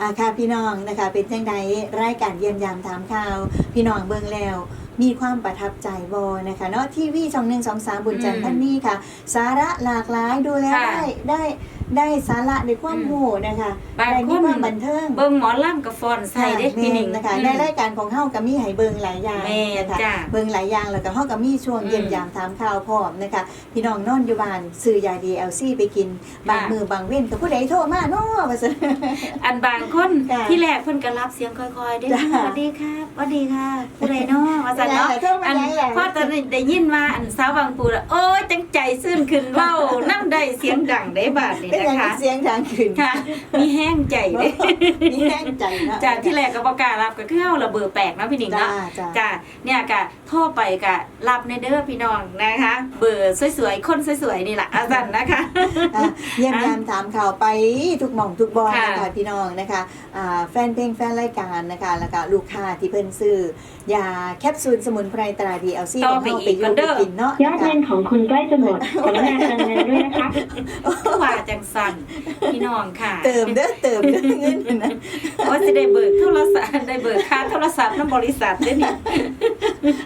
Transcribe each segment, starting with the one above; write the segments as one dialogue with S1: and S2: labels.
S1: อาค่ะพี่น้องนะคะเป็นจังใดรายการเยี่ยมยามถามข่าว พี่น้องเบิ่งแล้ว มีความประทับใจบอนะคะเนาะทีวีช่องหนึ่งสองสามบุญจันทร์
S2: อืม
S1: ท่านนี้ค่ะ สาระหลากหลายดูแล้ว
S2: ค่ะ
S1: ได้ได้ ได้สาระในความ
S2: อืม
S1: หูนะคะ
S2: บาง
S1: ได้มี
S2: คน
S1: ความบันเทิง
S2: เบิ่งหมอล่ำกับฟอนใส่เด้
S1: ค่ะ
S2: พี่หนิง
S1: แม่นะคะ
S2: อืม
S1: ในรายการของเฮาก็มีให้เบิ่งหลายอย่าง
S2: แม่
S1: นะคะ
S2: จ้ะ
S1: เบิ่งหลายอย่างแล้วก็เฮาก็มีช่วง
S2: อืม
S1: เยี่ยมยามถามข่าวพร้อมนะคะพี่น้องนอนอยู่บ้านซื้อยาดีเอลซี่ไปกิน บาง
S2: ค่ะ
S1: มือบางเว้นก็ผู้ใดโทรมาเนาะว่าซั่น
S2: อันบางคน
S1: จ้ะ
S2: ที่แรกเพิ่นก็รับเสียงค่อยๆได้
S1: จ้ะ
S2: สวัสดีครับสวัสดีค่ะผู้ใดเนาะว่าซั่นเนาะ
S1: โทรมา
S2: อัน
S1: ยังแหละ
S2: พอตอนนี้ได้ยินว่าอันสาวบางปูน่ะโอ้ยจังใจซื่นขึ้นเว้านํได้ เสียงดังได้บาดนี้
S1: เป็น
S2: นะ
S1: อย่าง
S2: คะ
S1: เสียงทางขึ้น
S2: ค่ะ มีแห้งใจเด้
S1: มีแห้งใจนะ
S2: จากที่แรกก็บ่กล้ารับก็คือเฮาระเบอแปลกเนาะพี่หนิง
S1: จ้า
S2: เนาะ
S1: จ้า
S2: จ้ะเนี่ยกะโทรไปกะรับในเด้อพี่น้องนะคะ เบอร์สวยๆ คนสวยๆ นี่แหละอาจารย์นะคะ
S1: อะเยี่ยมยามถามข่าวไปทุกหม่องทุกบอล
S2: ค่ะ
S1: นะคะพี่น้องนะคะอ่าแฟนเพลงแฟนรายการนะคะแล้วก็ลูกค้าที่เพิ่นซื้อยาแคปซูลสมุนไพรตราดีเอลซี่
S2: ต่
S1: ข
S2: อ
S1: อง
S2: ไป
S1: เฮา
S2: อี
S1: ไป
S2: ก
S1: อ
S2: ก่
S1: ยู่
S2: อนเด้
S1: ไป
S2: อ
S1: กินเนาะ
S3: ยอดเงินของคุณใกล้จะหมดกรุณาเติมเงินด้วยนะคะ
S2: ว่าจังสันพี่น้องค่ะ
S1: เติมเด้อเติมเด้อเงินนะ
S2: ว่าจะได้เบิกโทรศัพท์ได้เบิกค่าโทรศัพท์น้ำบริษัทเด้อนี่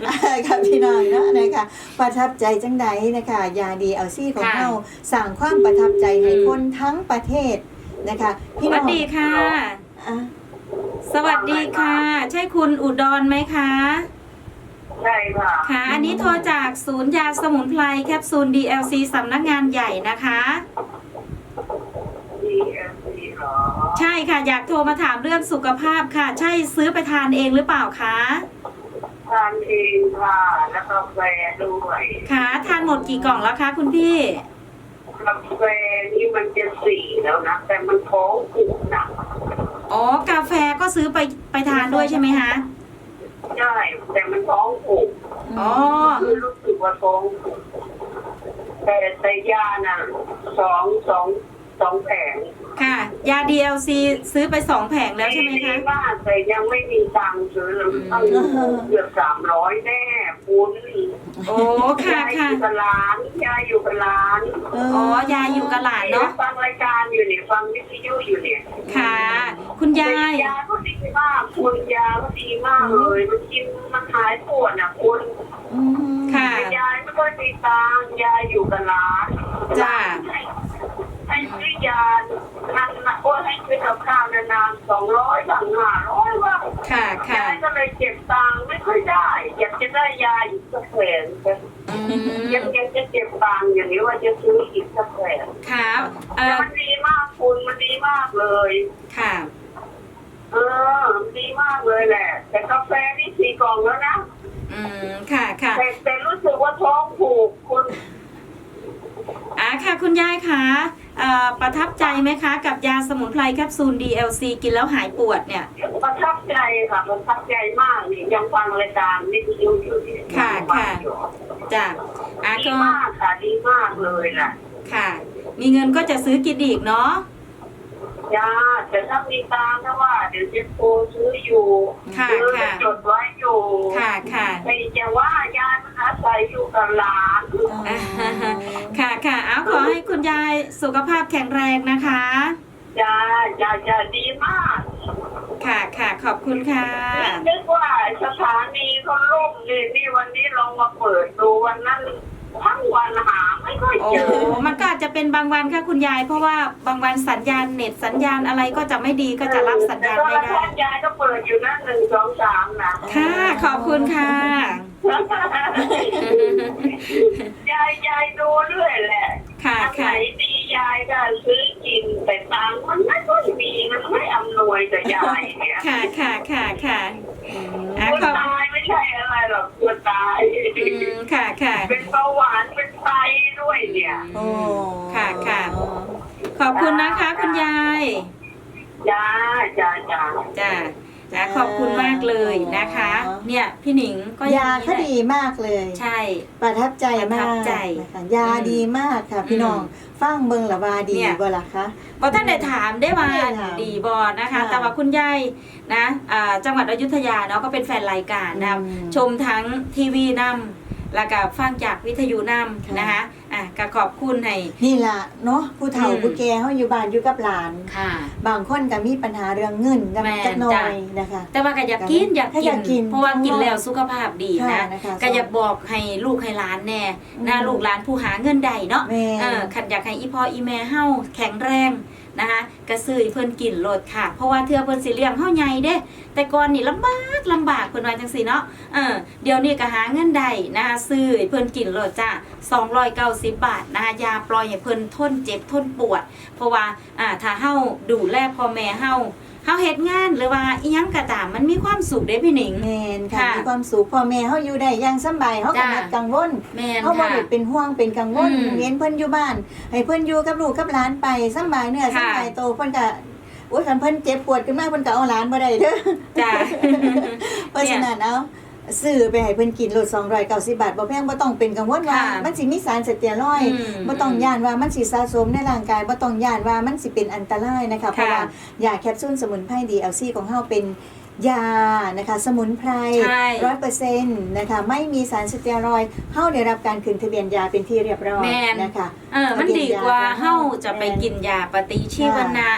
S1: อ่าค่ะพี่น้องเนาะนะคะประทับใจจังใดนะคะยาดีเอลซี่ของ
S2: ค่ะ
S1: เฮาสร้างความประทับใจให้
S2: อืม
S1: คนทั้งประเทศนะคะ
S2: ส
S1: พี่น้
S2: วั
S1: อ
S2: ส
S1: ง
S2: ดีค่ะ
S1: อะ
S2: สวัสดีค่ะ ใช่คุณอุดรไหมคะ
S4: ใช่ค่ะ
S2: ค่ะ อันนี้โทรจากศูนย์ยาสมุนไพรแคปซูล DLC สำนักงานใหญ่นะคะ
S4: DMC เหรอ
S2: ใช่ค่ะ อยากโทรมาถามเรื่องสุขภาพค่ะ ใช่ซื้อไปทานเองหรือเปล่าคะ
S4: ทานเองค่ะแล้วกาแฟด้วย
S2: ค่ะ ทานหมดกี่กล่องแล้วคะคุณพี่
S4: กาแฟนี่มันจะสี่แล้วนะ แต่มันท้องผูกนะ
S2: อ๋อ กาแฟก็ซื้อไปไปทานด้วยใช่ไหมคะ
S4: ใช่แต่ มันท้องผูก
S2: อ๋อ
S4: คือรู้สึกว่าท้องผูกแต่แต่ยาน่ะสองสองสองแผง
S2: ค่ะ ยา DLC ซื้อไปสองแผงแล้วใช่ไหมคะ
S4: ดีมากแต่ยังไม่มีตังค์ซื้อเลยต้องเกือบสามร้อยแน่คุณ
S2: โอ้ค่ะ
S4: ยายอ
S2: ค่ะ
S4: ยู่กับร้านยายอยู่กับร้าน
S1: เอ๋
S2: อยายอยู่กับหลานเนาะ
S4: ฟังรายการอยู่เนี่ยฟังวิทยุอยู่เนี่ย
S2: ค่ะ คุณยาย
S4: ยาก็ดีมากคุณยาก็ดีมากเลย มันกินมันหายปวดอะคุณ
S1: อืม
S2: ค่ะ
S4: แต่ยายไม่ค่อยมีตังค์ยายอยู่กับร้าน
S2: จ้า
S4: ให้ให้ซื้อยานานนะโอ้ยให้ซื้อกับข้าวนานๆสองร้อยบางห้าร้อยว่า
S2: ค่ะค่ะ
S4: ยายก็เลยเก็บตังค์ไม่ค่อยได้อยากจะ ได้ยาอีกสักแผง
S2: อื
S4: ยัง
S2: ม
S4: ยังจะเก็บตังค์อย่างนี้ว่าจะซื้ออีกสักแผง
S2: ค่ะเอ่
S4: แต่
S2: อ
S4: มันดีมากคุณมันดีมากเลย
S2: ค่ะ
S4: เออมันดีมากเลยแหละ แต่กาแฟนี่สี่กล่องแล้วนะ
S2: อืมค่ะค่ะ
S4: แต่แต่รู้สึกว่าท้องผูกคุณ
S2: อ่าค่ะคุณยายคะเอ่อประทับใจไหมคะ กับยาสมุนไพรแคปซูล DLC กินแล้วหายปวดเนี่ย
S4: ประทับใจ ค่ะประทับใจมากนี่ยังฟังรายการนี่อยู่อยู่นี่
S2: ค่ะ
S4: ยังฟัง
S2: ค่ะ
S4: อยู่
S2: จ้ะอะ
S4: ดี
S2: ก็
S4: มากค่ะดีมากเลยแหละ
S2: ค่ะ มีเงินก็จะซื้อกินอีกเนาะ
S4: จ้าแต่ถ้ามีตังค์นะว่า เดี๋ยวจะโทรซื้ออยู่
S2: ค่ะ
S4: ซื้อ
S2: ค่ะ
S4: จดไว้อยู่
S2: ค่ะค่ะ
S4: แต่จะว่ายายมันอาศัยอยู่กับหลาน
S2: อ่าค่ะค่ะเอาขอให้คุณยายสุขภาพแข็งแรงนะคะ
S4: จ้าจ้าจ้าดีมาก
S2: ค่ะค่ะขอบคุณค่ะ
S4: นึกว่าสถานีเขาล่มนี่นี่วันนี้ลองมาเปิดดูวันนั้นทั้งวันหาไม่ค่อย
S2: โอ้
S4: เจอ
S2: มันก็อาจจะเป็นบางวันค่ะคุณยาย เพราะว่าบางวันสัญญาณเน็ตสัญญาณอะไรก็จะไม่ดีก็จะรับสัญญาณไม่
S4: แต่
S2: ได้
S4: โทรทัศน์ยายก็เปิดอยู่นะหนึ่งสองสามนะ
S2: ค่ะ ขอบคุณค่ะ
S4: ยายยายดูเรื่อยแหละ
S2: ค่ะ
S4: อันไหน
S2: ค่ะ
S4: ดี ยายก็ซื้อกินแต่ตังค์มันไม่ค่อยมีมันไม่อำนวยกับยายเนี่ย
S2: ค่ะค่ะค่ะค่ะอะ
S4: คน
S2: ขอบ
S4: ตายไม่ใช่อะไรหรอกคนตาย
S2: อืมค่ะค่ะ
S4: เป็นเบาหวานเป็นไตด้วยเนี่ย
S1: โอ้
S2: ค่ะค่ะขอบคุณนะคะ คุณยาย
S4: จ้าจ้าจ้า
S2: จ้า จ้าขอบคุณมากเลยนะคะ เนี่ยพี่หนิงก็
S1: ยา
S2: อง
S1: เขา
S2: นี้แหละ
S1: ดีมากเลย
S2: ใช่
S1: ประทับใจ
S2: ประทั
S1: มา
S2: บ
S1: ก
S2: ใจ
S1: นะคะยา
S2: อืม
S1: ดีมากค่ะ พี่น้อง
S2: อืม
S1: ฟังเบิงละว่าดี
S2: เนี่ย
S1: บ่ล่ะคะ
S2: พอท่านได้ถามได้ว่า
S1: ไม่ได้ถาม
S2: ดีบอนะคะ
S1: ค่ะ
S2: แต่ว่าคุณยายนะอ่าจังหวัดอยุธยาเนาะก็เป็นแฟนรายการนะ
S1: อืม
S2: ชมทั้งทีวีน แล้วก็ฟังจากวิทยุนำ
S1: ค่ะ
S2: นะคะอะก็ขอบคุณให้
S1: นี่ล่ะเนาะผู้เฒ่า
S2: อืม
S1: ผู้แก่เฮาอยู่บ้านอยู่กับหลาน
S2: ค่ะ
S1: บางคนก็มีปัญหาเรื่องเงินกับ
S2: แม่น
S1: จักหน่อ
S2: จ้ะ
S1: ยนะคะ
S2: แต่ว่าก็อยากกินอยาก
S1: ถ้าอยากกิ
S2: กิ
S1: น
S2: น เพราะว่ากินแล้วสุขภาพดี
S1: ค่ะ
S2: นะ
S1: นะคะ
S2: ก็อยากบอกให้ลูกให้หลานแน่นะ
S1: อืม
S2: ลูกหลานผู้หาเงินใดเนาะ
S1: แม่
S2: เออขันอยากให้อีพ่ออีแม่เฮาแข็งแรง นะคะกระซื้อเพิ่นกินโลดค่ะ เพราะว่าเทือเพิ่นสิเลี้ยงเฮาใหญ่เด้ แต่ก่อนนี่ลำบากลำบากเพิ่นว่าจังซี่เนาะเออเดี๋ยวนี้ก็หาเงินได้นะคะซื้อเพิ่นกินโลดจ้า290 บาทนะคะยาปล่อยให้เพิ่นทนเจ็บทนปวด เพราะว่าอ่าถ้าเฮาดูแลพ่อแม่เฮา เฮาเฮ็ดงานหรือว่าอีหยังก็ตามมันมีความสุขเด้พี่หนิง
S1: แม่นค่ะ
S2: ค่ะ
S1: มีความสุขพ่อแม่เฮาอยู่ได้อย่างสำบายเฮาก็
S2: จ้ะ
S1: บ่กังวล
S2: แม่น
S1: เฮาบ่
S2: ค่ะ
S1: ได้เป็นห่วงเป็นกังวล
S2: อืม
S1: เห็นเพิ่นอยู่บ้าน ให้เพิ่นอยู่กับลูกกับหลานไปสำบายเนื้อ
S2: ค่ะ
S1: สำบายโตเพิ่นก็โอ้ยคันเพิ่นเจ็บปวดขึ้นมาเพิ่นก็เอาหลานบ่ได้เด้อ
S2: จ้า
S1: เพราะฉะนั้นเอา ซื้อไปให้เพิ่นกินโลด290 บาทบ่แพงบ่ต้องเป็นกังวลว่า
S2: ค่ะ
S1: มันสิมีสารสเตียรอยด์
S2: อืม
S1: บ่ต้องย่านว่ามันสิสะสมในร่างกายบ่ต้องย่านว่ามันสิเป็นอันตรายนะคะ เพราะว่ายาแคปซูลสมุนไพร DLC ของเฮาเป็นยานะคะ สมุนไพร
S2: ใช่
S1: ร้อยเปอร์เซ็นต์นะคะ ไม่มีสารสเตียรอยด์เฮาได้รับการขึ้นทะเบียนยาเป็นที่เรียบร้อย
S2: แม่น
S1: นะคะ
S2: เออมันดีกว่าเฮาจะไปกินยาปฏิชีวนะ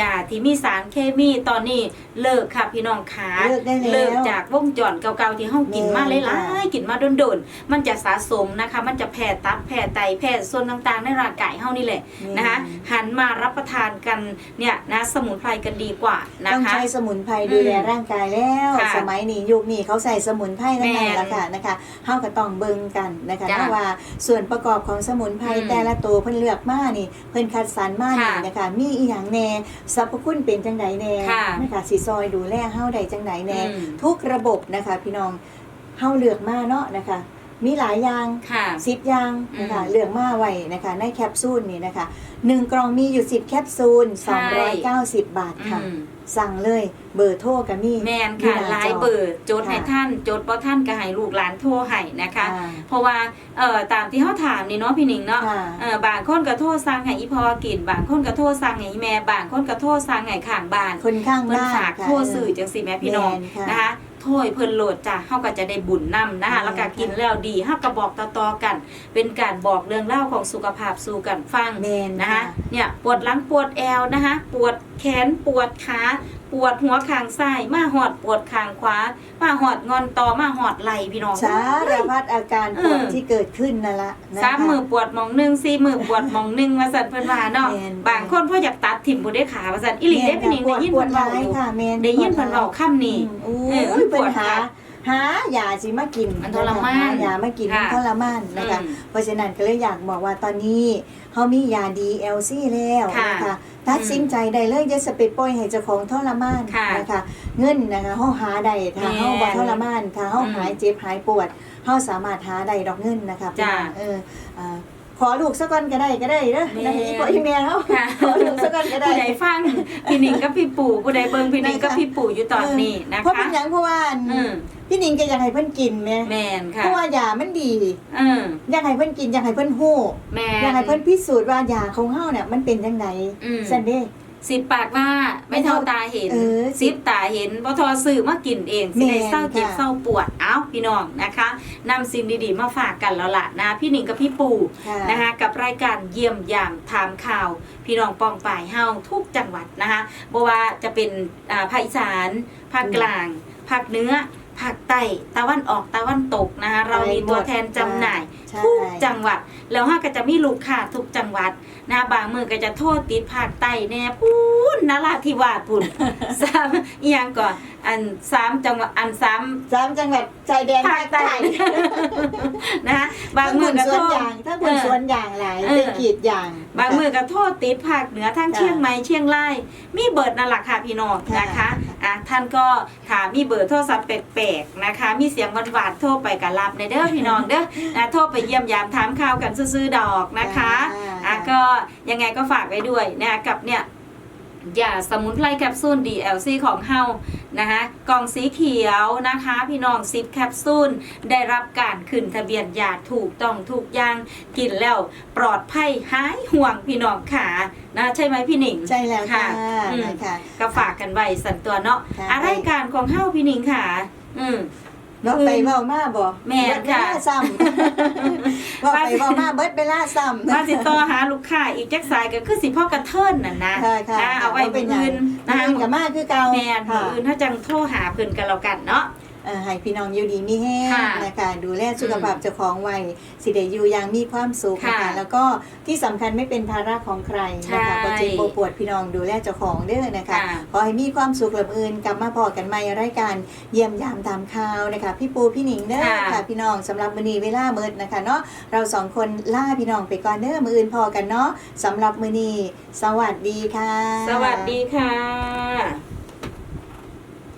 S2: ยาที่มีสารเคมีตอนนี้เลิกค่ะพี่น้องขา
S1: เลิกได้แล้ว
S2: เลิกจากวงจรเก่าๆที่เฮากินมาห
S1: แม่น
S2: ลา
S1: ค่ะ
S2: ยๆกินมาโดนๆมันจะสะสมนะคะ มันจะแผ่ตับแผ่ไตแผ่ส่วนต่างๆ ในร่างกายเฮานี่แหละนะคะหันมารับประทานกันเนี่ยนะสมุนไพรกันดีกว่านะ
S1: ต้อง
S2: คะ
S1: ใช้สมุนไพรดูแลร่างกายแล้ว
S2: ค่ะ
S1: สมัยนี้ยุคนี้เขาใส่สมุนไพรทั้งนั้น
S2: แม่น
S1: แหละค่ะนะคะเฮาก็ต้องเบิ่งกันนะคะ
S2: จ้ะ
S1: เพราะว่าส่วนประกอบของสมุนไพร
S2: อืม
S1: แต่ละตัวเพิ่นเลือกมานี่ เพิ่นคัดสรรมานี่
S2: ค่ะ
S1: นะคะมีอีหยังแน่สรรพคุณเป็นจังไดแน่
S2: ค่ะ
S1: นะคะสิซอยดูแลเฮาได้จังไดแน่
S2: อืม
S1: ทุกระบบนะคะ พี่น้องเฮาเลือกมาเนาะนะคะ มีหลายอย่าง
S2: ค่ะ
S1: สิบอย่างนะคะ
S2: อืม
S1: เลือกมาไว้นะคะในแคปซูลนี่นะคะหนึ่งกล่องมีอยู่10แคปซูล
S2: ใช่
S1: 290 บาทค่ะ
S2: อืม
S1: สั่งเลยเบอร์โทรก็มี
S2: แมนค่ะ
S1: อยู่
S2: หลาย
S1: จ
S2: เบอร์จดให้ท่านจดบ่ท่านก็ให้ลูกหลานโทรให้นะคะ
S1: อ่า
S2: เพราะว่าเอ่อตามที่เขาถามนี่เนาะพี่หนิงเนาะ
S1: ค่ะ
S2: เออบางคนก็โทษสั่งให้อีพอกิน บางคนก็โทษสั่งให้อีแม่ บางคนก็โทษสั่งให้ข้างบ้าน
S1: คนข้าง
S2: เพิ่น
S1: บ้าน
S2: ฝาก
S1: ค่ะ
S2: โทษสื่อจังสิแม่พี่น้อง
S1: แม่นค่ะ
S2: นะคะ โทษเพิ่นโหลดจ้ะเฮาก็จะได้บุญนํนะคะ
S1: แม่น
S2: แล้วก็
S1: ค่ะ
S2: กินแล้วดีเฮาก็บอกต่อๆกัน เป็นการบอกเรื่องเล่าวของสุขภาพสู่กันฟัง
S1: เมน
S2: นะคะเนี่ยปวดหลังปวดแอวนะคะปวดแขนปวดขา ปวดหัวข้างซ้ายมาหอดปวดข้างขวามาหอดงอนต่อมาหอดไหล่พี่น้อง
S1: สารพัดอาการปวด
S2: เออ
S1: ที่เกิดขึ้นนั่นละนะคะ
S2: สามมือปวดหมองหนึ่งสี่มือปวดหมองหนึ่งว่าสันเพิ่นว่าเนาะ
S1: แม่น
S2: บางคนพ่ออยากตัดถิ่มบ่ได้ขาว่าสันอีหลีได้พี่หนิงได้ยิน
S1: ปว
S2: เพิ่
S1: ด
S2: น
S1: ร้า
S2: เว้ายอยู่
S1: ค่ะเมน
S2: ได้ยินเพิ่นเว้าค่ำนี้
S1: โอ้
S2: เออย
S1: เพิ่
S2: ปวนด
S1: หา
S2: ขา
S1: หายาสิมากิน
S2: มันทรมาน
S1: หายามากิน
S2: ค่ะ
S1: มันทรมานนะคะ
S2: อืม
S1: เพราะฉะนั้นก็เลยอยากบอกว่าตอนนี้ เขามียา DLC แล้ว
S2: ค่ะ
S1: นะคะตัดสินใจได้เลยจะสเปปล่อยให้เจ้าของทรมาน
S2: ค่ะ
S1: นะคะเงินนะคะเฮาหาได้ถ้า
S2: แม่น
S1: เฮาบ่ทรมานถ้าเฮา
S2: อืม
S1: หายเจ็บหายปวดเฮาสามารถหาได้ดอกเงินนะคะ
S2: จ้ะ
S1: พี่น้องเอออ่า ขอลูกสักก้อนก็ได้ก็ได้เด้อ
S2: แม่
S1: นะคะอีพ่ออีแม่เฮา
S2: ค่ะ
S1: ขอลูกสักก้อนก็ได้
S2: ผู้ใดฟังพี่หนิงกับพี่ปู่ผู้ใดเบิ่งพี่หนิงกับพี่ปู่อยู่ตอนนี้นะ
S1: เพราะ
S2: คะ
S1: เป็นหยังเพราะว่า
S2: อืม
S1: พี่นิงก็อยากให้เพิ่นกินแหม่
S2: แม่นค่ะ
S1: เพราะว่ายามันดี
S2: เออ
S1: อยากให้เพิ่นกินอยากให้เพิ่นฮู้
S2: แม่
S1: อยากให้เพิ่นพิสูจน์ว่ายาของเฮาเนี่ยมันเป็นจังได
S2: อืม
S1: ซั่นเด้
S2: สิบปากว่าไม่เท่าตาเห็น
S1: เออ
S2: สิบตาเห็นบ่ทอสื่อมากินเองสิได้
S1: แม่น
S2: เศร้าเจ็บ
S1: ค่ะ
S2: เศร้าปวดเอ้าพี่น้องนะคะนำสิ่งดีๆมาฝากกันแล้วล่ะนะพี่หนิงกับพี่ปู่
S1: ค่ะ
S2: นะคะกับรายการเยี่ยมยามถามข่าว พี่น้องปองป่ายเฮาทุกจังหวัดนะคะบ่ว่าจะเป็นอ่าภาคอีสานภาคกลางภาคเหนือภาคใต้ตะวันออกตะวันตกนะคะเรามีตัวแทนจำหน่าย
S1: ใช่
S2: ทุกจังหวัด แล้วห้าก็จะมีลูกค้าทุกจังหวัดนะบางมือก็จะโทษติดภาคใต้แน่พูนนราธิวาสพุ่นสามอหยังก่อนอันสามจังหวัดอันสาม
S1: สามจังหวัดชายแดน
S2: ภา
S1: ภา
S2: ค
S1: ค
S2: ใต้
S1: ใต้
S2: นะคะบาง
S1: ทั้ง
S2: มื
S1: บุ
S2: อ
S1: ญ
S2: ก็
S1: สว
S2: โท
S1: น
S2: ษ
S1: ยางทั้งบุญสวนยางหลาย
S2: เออ
S1: เป็นกรีดยาง
S2: บางมือก็โทษติดภาคเหนือทั้ง
S1: จ้ะ
S2: เชียงใหม่เชียงรายมีเบิร์ดนั่นแหละค่ะพี่น้อง
S1: ค่ะ
S2: นะคะอะท่านก็ถามมีเบอร์โทรศัพท์แปลกๆนะคะ มีเสียงหวานๆโทรไปกับรับในเด้อพี่น้องเด้อนะโทรไปเยี่ยมยามถามข่าวกันซื้อๆดอกนะคะอะก็ยังไงก็ฝากไว้ด้วยนะกับเนี่ยยาสมุนไพรแคปซูล DLC ของเฮานะคะกล่องสีเขียวนะคะ พี่น้อง10แคปซูล ได้รับการขึ้นทะเบียนยาถูกต้องถูกอย่างกินแล้วปลอดภัยหายห่วงพี่น้องขานะใช่ไหมพี่หนิง
S1: ใช่แล้วค่ะ
S2: อืม
S1: นะคะ
S2: ก็ฝากกันไว้สันตัวเนาะ
S1: ค่ะ
S2: อะไรายการของเฮาพี่หนิงค่ะ อืม
S1: เราไปเว้ามาบ่
S2: แม่น
S1: เบิดเวลา
S2: ค่ะ
S1: ซ้ำ เว้าไปเว้ามาเบิดเวลาซ้ำ
S2: มาสิต่อหาลูกค้าอีกจักสายก็คือสิพ่อกระเทินน่ะนะ
S1: ค่ะค่ะ
S2: อ่าเอาไว้
S1: เป็
S2: เป็นน
S1: หยัง
S2: อื่น
S1: นะ
S2: นะคะ
S1: กับมาคือเก่า
S2: แม่น
S1: ค่ะ
S2: มื้ออื่นถ้าจังโทรหาเพิ่นกันแล้วกันเนาะ
S1: เอ่อให้พี่น้องอยู่ดีมีแห้ง
S2: ค่ะ
S1: นะคะดูแลสุขภาพเจ้าของไว้สิได้อยู่อย่างมีความสุขนะ
S2: ค่ะ
S1: คะแล้วก็ที่สำคัญไม่เป็นภาระของใครนะคะ
S2: ใช่
S1: บ่เจ็บบ่ปวดพี่น้องดูแลเจ้าของเด้อนะคะ
S2: ค่ะ
S1: ขอให้มีความสุขลำอื่นกลับมาพอกันใหม่รายการเยี่ยมยามตามข่าวนะคะ พี่ปูพี่หนิงเด้อ
S2: ค่ะ
S1: ค่ะพี่น้องสำหรับมื้อนี้เวลาเมิดนะคะเนาะเราสองคนล่าพี่น้องไปก่อนเด้อมื้ออื่นพอกันเนาะสำหรับมื้อนี้สวัสดีค่ะ
S2: สวัสดีค่ะ